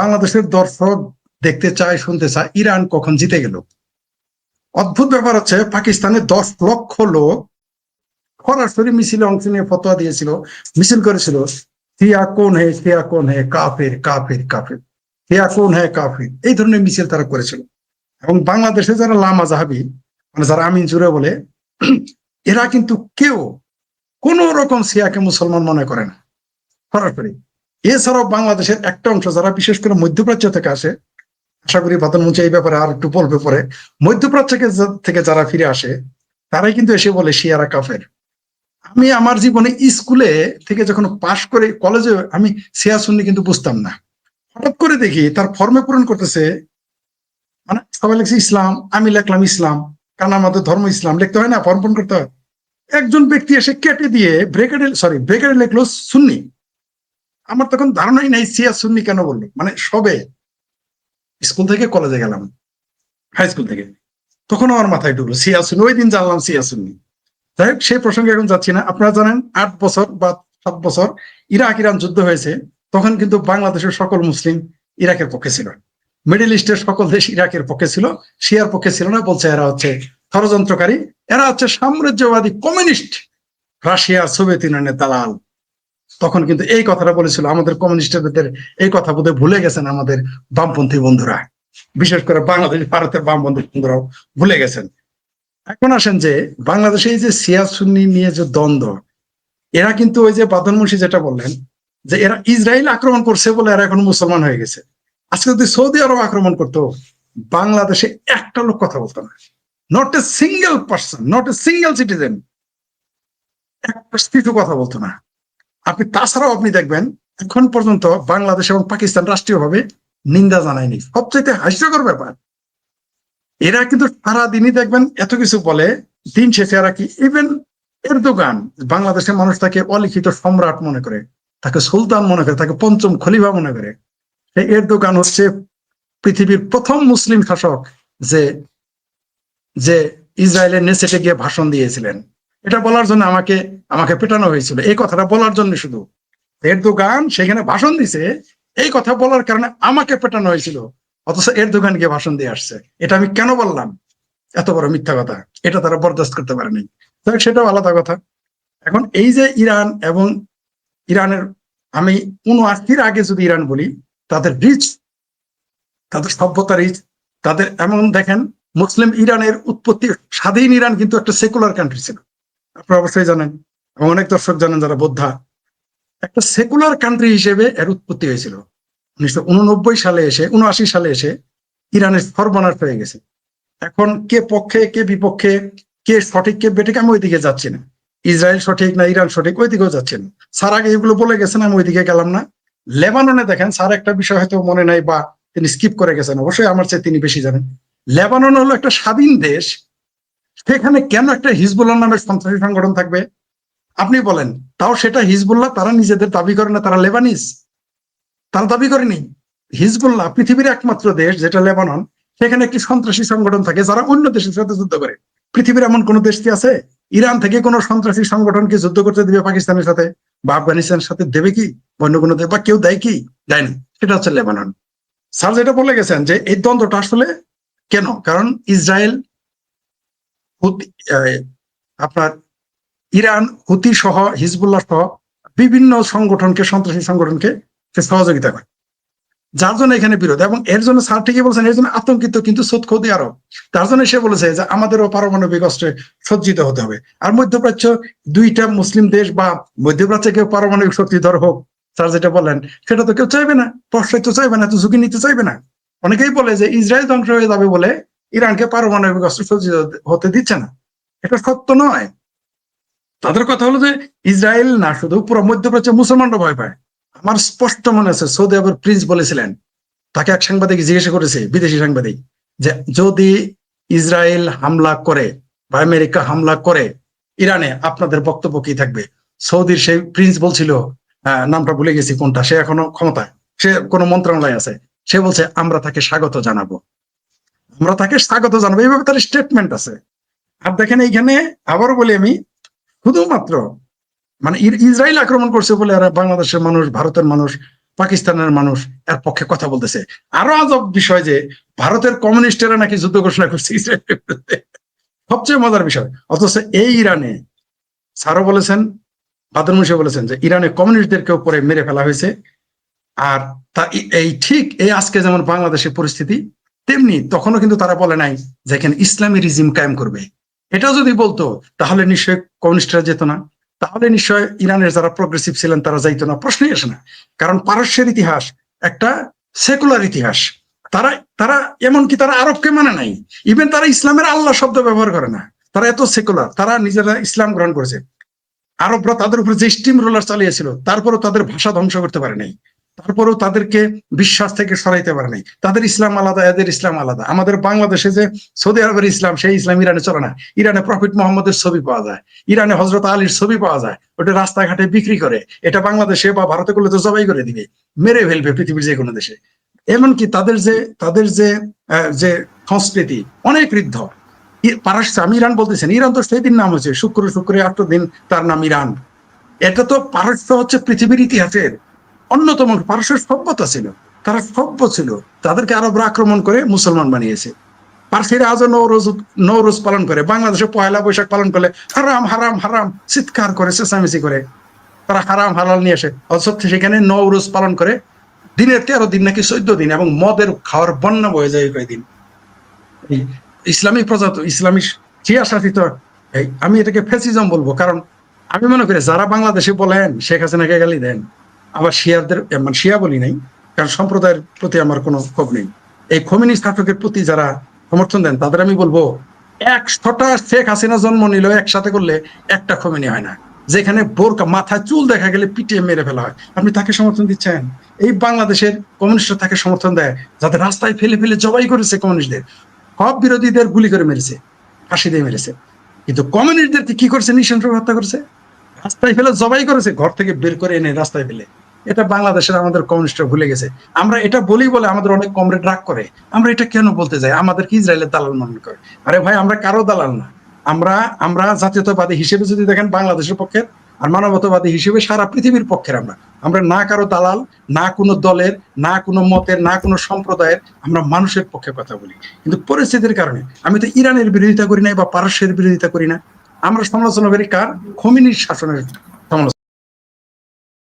বাংলাদেশের দর্শক দেখতে চায়, শুনতে চায়, ইরান কখন জিতে গেল? অদ্ভুত ব্যাপার হচ্ছে পাকিস্তানের দশ লক্ষ লোক সরাসরি মিছিলে অংশ নিয়ে ফতোয়া দিয়েছিল, মিছিল করেছিল। সিয়া কোন হে সিয়া কোন হে, কাফের কাফের কাফের। সিয়া কোন হে, কাফের। এই ধরনের মিছিল তারা করেছিল। এবং বাংলাদেশে যারা লামা জাহাবি মানে যারা আমিন জুড়ে বলে, এরা কিন্তু কেউ কোন রকম সিয়াকে মুসলমান মনে করে না, সরাসরি। এছাড়াও বাংলাদেশের একটা অংশ যারা বিশেষ করে মধ্যপ্রাচ্য থেকে আসে, আশা করি প্রধানমন্ত্রী এই ব্যাপারে আর একটু বলবে পরে, মধ্যপ্রাচ্য থেকে যারা ফিরে আসে, তারাই কিন্তু এসে বলে শিয়ারা কাফের। আমি আমার জীবনে স্কুলে থেকে যখন পাশ করে কলেজে, আমি সিয়া সুন্নি কিন্তু বুঝতাম না। হঠাৎ করে দেখি তার ফর্মে পূরণ করতেছে মানে সবাই লিখছে ইসলাম, আমি লিখলাম ইসলাম, কারণ আমাদের ধর্ম ইসলাম, লিখতে হয় না ফর্ম পূরণ করতে হয়। একজন ব্যক্তি এসে কেটে দিয়ে ব্রেকেটে সরি ব্রেকেটে লেখলো সুন্নি। আমার তখন ধারণাই নাই, সিয়া সুন্নি কেন বলল? মানে সবে স্কুল থেকে কলেজে গেলাম হাই স্কুল থেকে। তখন আমার মাথায় ঢুকলো, সিয়া সুন্নি, ওই দিন জানলাম সিয়া সুন্নি। যাই সেই প্রসঙ্গে এখন যাচ্ছি না। আপনারা জানেন, আট বছর বা সাত বছর ইরাক ইরান যুদ্ধ হয়েছে, তখন কিন্তু বাংলাদেশের সকল মুসলিম ইরাকের পক্ষে ছিল। মিডিল ইস্টের সকল দেশ ইরাকের পক্ষে ছিল, শিয়ার পক্ষে ছিল না, বলছে এরা হচ্ছে ষড়যন্ত্রকারী। এরা হচ্ছে সাম্রাজ্যবাদী কমিউনিস্ট, রাশিয়া, সোভিয়েত ইউনিয়নের দালাল। তখন কিন্তু এই কথাটা বলেছিল, আমাদের কমিউনিস্টদের এই কথা বোধহয় ভুলে গেছেন আমাদের বামপন্থী বন্ধুরা। বিশেষ করে বাংলাদেশ, ভারতের বামপন্থী বন্ধুরাও ভুলে গেছেন। এখন আসেন যে, বাংলাদেশে এই যে সিয়া সুন্নি নিয়ে যে দ্বন্দ্ব, এরা কিন্তু ওই যে বাদন যেটা বললেন, যে এরা ইসরায়েল আক্রমণ করছে বলে এরা এখন মুসলমান হয়ে গেছে। আজকে যদি সৌদি আরব আক্রমণ করতো, বাংলাদেশে একটা লোক কথা বলতো না। Not a single person not a single citizen একটা কিছু কথা বলতো না। আপনি, তাছাড়াও আপনি দেখবেন, এখন পর্যন্ত বাংলাদেশ এবং পাকিস্তান রাষ্ট্রীয়ভাবে নিন্দা জানায়নি। সবচেয়ে হাস্যকর ব্যাপার, এরা কিন্তু সারাদিনই দেখবেন এত কিছু বলে, দিন শেষে এরা কি ইভেন এরদোগান, বাংলাদেশের মানুষ তাকে অলিখিত সম্রাট মনে করে, তাকে সুলতান মনে করে, তাকে পঞ্চম খলিফা মনে করে। এরদোগান হচ্ছে পৃথিবীর প্রথম মুসলিম শাসক যে যে ইসরায়েলের নেসেটে গিয়ে ভাষণ দিয়েছিলেন। এটা বলার জন্য আমাকে আমাকে পেটানো হয়েছিল। এই কথাটা বলার জন্য শুধু। এরদোগান সেখানে ভাষণ দিছে। এই কথা বলার কারণে আমাকে পেটানো হয়েছিল। অথচ এর দোকান গিয়ে ভাষণ দিয়ে আসছে। এটা আমি কেন বললাম? এত বড় মিথ্যা কথা। এটা তারা বরদাস্ত করতে পারেনি। তবে সেটাও আলাদা কথা। এখন এই যে ইরান এবং ইরানের, আমি উনআশির আগে যদি ইরান বলি, তাদের রিচ, তাদের সভ্যতা রিচ, তাদের এমন দেখেন, মুসলিম ইরানের উৎপত্তি স্বাধীন ইরান কিন্তু একটা সেকুলার কান্ট্রি ছিল। আপনারা অবশ্যই জানেন, এবং অনেক দর্শক জানেন যারা বোদ্ধা, একটা সেকুলার কান্ট্রি হিসেবে এর উৎপত্তি হয়েছিল। উনিশশো উননব্বই সালে এসে, উনআশি সালে এসে ইরানের সর্বনাশ হয়ে গেছে। এখন কে পক্ষে, কে বিপক্ষে, কে সঠিক, কে বেঠিক, আমি ওইদিকে যাচ্ছি না। ইসরায়েল সঠিক না ইরান সঠিক, ওইদিকেও যাচ্ছি না। স্যার আগে এগুলো বলে গেছেন, আমি ওইদিকে গেলাম না। লেবাননে দেখেন, স্যার একটা বিষয় হয়তো মনে নাই বা তিনি স্কিপ করে গেছেন, অবশ্যই আমার চেয়ে তিনি বেশি জানেন। লেবানন হলো একটা স্বাধীন দেশ সেখানে কেন একটা হিজবুল্লাহ নামের সন্ত্রাসী সংগঠন থাকবে? আপনি বলেন, তাও সেটা হিজবুল্লাহ, তারা নিজেদের দাবি করে না, তারা লেবানিস তারা দাবি করেনি। হিজবুল্লাহ পৃথিবীর একমাত্র দেশ, যেটা লেবানন, সেখানে একটি সন্ত্রাসী সংগঠন থাকে, যারা অন্য দেশের সাথে যুদ্ধ করে। পৃথিবীর এমন কোন দেশ কি আছে? ইরান থেকে কোন সন্ত্রাসী সংগঠনকে যুদ্ধ করতে দিবে পাকিস্তানের সাথে? বা আফগানিস্তানের সাথে দেবে কি? অন্য কোনো দেশ, বা কেউ দেয় কি? দেয় না। সেটা হচ্ছে লেবানন। স্যার, যেটা বলে গেছেন যে এই দ্বন্দ্বটা আসলে কেন? কারণ ইসরায়েল আপনার ইরান, হুতি সহ, হিজবুল্লাহ সহ বিভিন্ন সংগঠনকে, সন্ত্রাসী সংগঠনকে সহযোগিতা করে। যার জন্য এখানে বিরোধ। এবং এর জন্য স্যার ঠিকই বলছেন, এর জন্য আতঙ্কিত কিন্তু সুদ আরব তার জন্য সে বলেছে যে আমাদেরও পারমাণবিক অস্ত্রে সজ্জিত হতে হবে। আর মধ্যপ্রাচ্য দুইটা মুসলিম দেশ বা মধ্যপ্রাচ্যে কেউ পারমাণবিক শক্তি শক্তিধর হোক, স্যার যেটা বলেন সেটা তো কেউ চাইবে না। প্রশ্রয় তো চাইবে না, তো ঝুঁকি নিতে চাইবে না। অনেকেই বলে যে ইসরায়েল ধ্বংস হয়ে যাবে বলে ইরানকে পারমাণবিক অস্ত্র সজ্জিত হতে দিচ্ছে না। এটা সত্য নয়। তাদের কথা হলো যে ইসরায়েল না শুধু পুরো মধ্যপ্রাচ্যে মুসলমানরা ভয় পায়। আমার স্পষ্ট মনে আছে, সৌদি আরবের প্রিন্স বলেছিলেন, তাকে এক সাংবাদিক জিজ্ঞাসা করেছে, বিদেশি সাংবাদিক, যে যদি ইসরায়েল হামলা করে বা আমেরিকা হামলা করে, ইরানে আপনাদের বক্তব্য কি থাকবে? সৌদির সেই প্রিন্স বলছিল নামটা ভুলে গেছি কোনটা, সে এখনও ক্ষমতায়, সে কোনো মন্ত্রণালয় আছে। সে বলছে, আমরা তাকে স্বাগত জানাব। আমরা তাকে স্বাগত জানাব। এইভাবে তার স্টেটমেন্ট আছে। আর দেখেন এইখানে আবারও বলি আমি, শুধুমাত্র মানে ইসরায়েল আক্রমণ করছে বলে এরা বাংলাদেশের মানুষ, ভারতের মানুষ, পাকিস্তানের মানুষ এর পক্ষে কথা বলতেছে। আরও আজব বিষয় যে, ভারতের কমিউনিস্টেরা নাকি যুদ্ধ ঘোষণা করছে ইসরায়েলের বিরুদ্ধে। সবচেয়ে মজার বিষয়, অথচ এই ইরানে স্যারও বলেছেন বাদর মুশি বলেছেন যে, ইরানে কমিউনিস্টদেরকে উপরে মেরে ফেলা হয়েছে। আর তা এই ঠিক এই আজকে যেমন বাংলাদেশের পরিস্থিতি তেমনি তখনও কিন্তু তারা বলে নাই যে এখানে ইসলামী রিজিম কায়েম করবে। এটা যদি বলতো, তাহলে নিশ্চয় কমিউনিস্টরা যেত না। তাহলে নিশ্চয় ইরানের যারা প্রগ্রেসিভ ছিলেন, তারা যাইতো না। প্রশ্নই আসে না। কারণ পারস্যের ইতিহাস একটা সেকুলার ইতিহাস। তারা তারা এমনকি তারা আরবকে মানে নাই। ইভেন তারা ইসলামের আল্লাহ শব্দ ব্যবহার করে না। তারা এত সেকুলার তারা নিজেরা ইসলাম গ্রহণ করেছে। আরবরা তাদের উপরে যে স্টিম রোলার চালিয়েছিল, তারপরেও তাদের ভাষা ধ্বংস করতে পারে নাই তারপরেও তাদেরকে বিশ্বাস থেকে সরাইতে পারে নাই। তাদের ইসলাম আলাদা, এদের ইসলাম আলাদা। আমাদের বাংলাদেশে যে সৌদি আরবের ইসলাম, সেই ইসলাম ইরানে চলে না। ইরানে প্রফিট মোহাম্মদের ছবি পাওয়া যায়। ইরানে হজরত আলীর ছবি পাওয়া যায়। ওটা রাস্তাঘাটে বিক্রি করে। এটা বাংলাদেশে বা ভারতে করলে তো জবাই করে দিবে। মেরে ফেলবে পৃথিবীর যে কোনো দেশে। এমনকি তাদের যে তাদের যে যে সংস্কৃতি, অনেক বৃদ্ধ। ই- আমি ইরান বলতেছেন ইরান তো সেই দিন নাম হচ্ছে শুক্র, শুক্রে আট দিন তার নাম ইরান। এটা তো পারস্য হচ্ছে পৃথিবীর ইতিহাসের অন্যতম পারস্যের সভ্যতা ছিল। তারা সভ্য ছিল। তাদেরকে আরবরা আক্রমণ করে মুসলমান বানিয়েছে। পার্সিরা আজও নৌরোজ নৌরোজ পালন করে। বাংলাদেশে পয়লা বৈশাখ পালন করলে হারাম হারাম হারাম, চিৎকার করে, চেঁচামেচি করে। তারা হারাম, হালাল নিয়ে আসে। অথচ সেখানে নৌরোজ পালন করে। দিনের তেরো দিন নাকি চোদ্দ দিন এবং মদের খাওয়ার বন্যা বয়ে যায় কয়েকদিন ইসলামিক প্রজাত ইসলামিক শিয়া শাসিত আমি এটাকে ফেসিজম বলব। কারণ আমি মনে করি, যারা বাংলাদেশে বলেন, শেখ হাসিনাকে গালি দেন। আবার শিয়াদের মানে শিয়া বলি নাই, কারণ সম্প্রদায়ের প্রতি আমার কোনো ক্ষোভ নেই। এই কমিউনিস্ট শাসকের প্রতি যারা সমর্থন দেন, তাদের আমি বলব একশোটা শেখ হাসিনা জন্ম নিল, একসাথে করলে একটা কমিনি হয় না। যেখানে বোরকা, মাথায় চুল দেখা গেলে পিটিয়ে মেরে ফেলা হয়। আপনি তাকে সমর্থন দিচ্ছেন? এই বাংলাদেশের কমিউনিস্টরা তাকে সমর্থন দেয়, যাতে রাস্তায় ফেলে ফেলে জবাই করেছে কমিউনিস্টদের। সব বিরোধীদের গুলি করে মেরেছে, ফাঁসি দিয়ে মেরেছে। কিন্তু কমিউনিস্টদেরকে কি করছে? নৃশংস হত্যা করেছে? রাস্তায় ফেলে জবাই করেছে, ঘর থেকে বের করে এনে রাস্তায় ফেলে। এটা বাংলাদেশের আমাদের কমিউনিস্টরা ভুলে গেছে। আমরা এটা বলি বলে আমাদের অনেক কমরেড রাগ করে। আমরা এটা কেন বলতে যাই? আমাদের কি ইসরায়েলের দালাল মনে করে? আরে ভাই, আমরা কারও দালাল না। আমরা আমরা জাতীয়তাবাদী হিসেবে যদি দেখেন বাংলাদেশের পক্ষের আর মানবতাবাদী হিসেবে সারা পৃথিবীর পক্ষের আমরা। আমরা না কারও দালাল, না কোনো দলের, না কোনো মতের, না কোনো সম্প্রদায়ের আমরা মানুষের পক্ষে কথা বলি। কিন্তু পরিস্থিতির কারণে আমি তো ইরানের বিরোধিতা করি না বা পারস্যের বিরোধিতা করি না। আমরা সমালোচনা করি কার? খমিনির শাসনের সমালোচনা।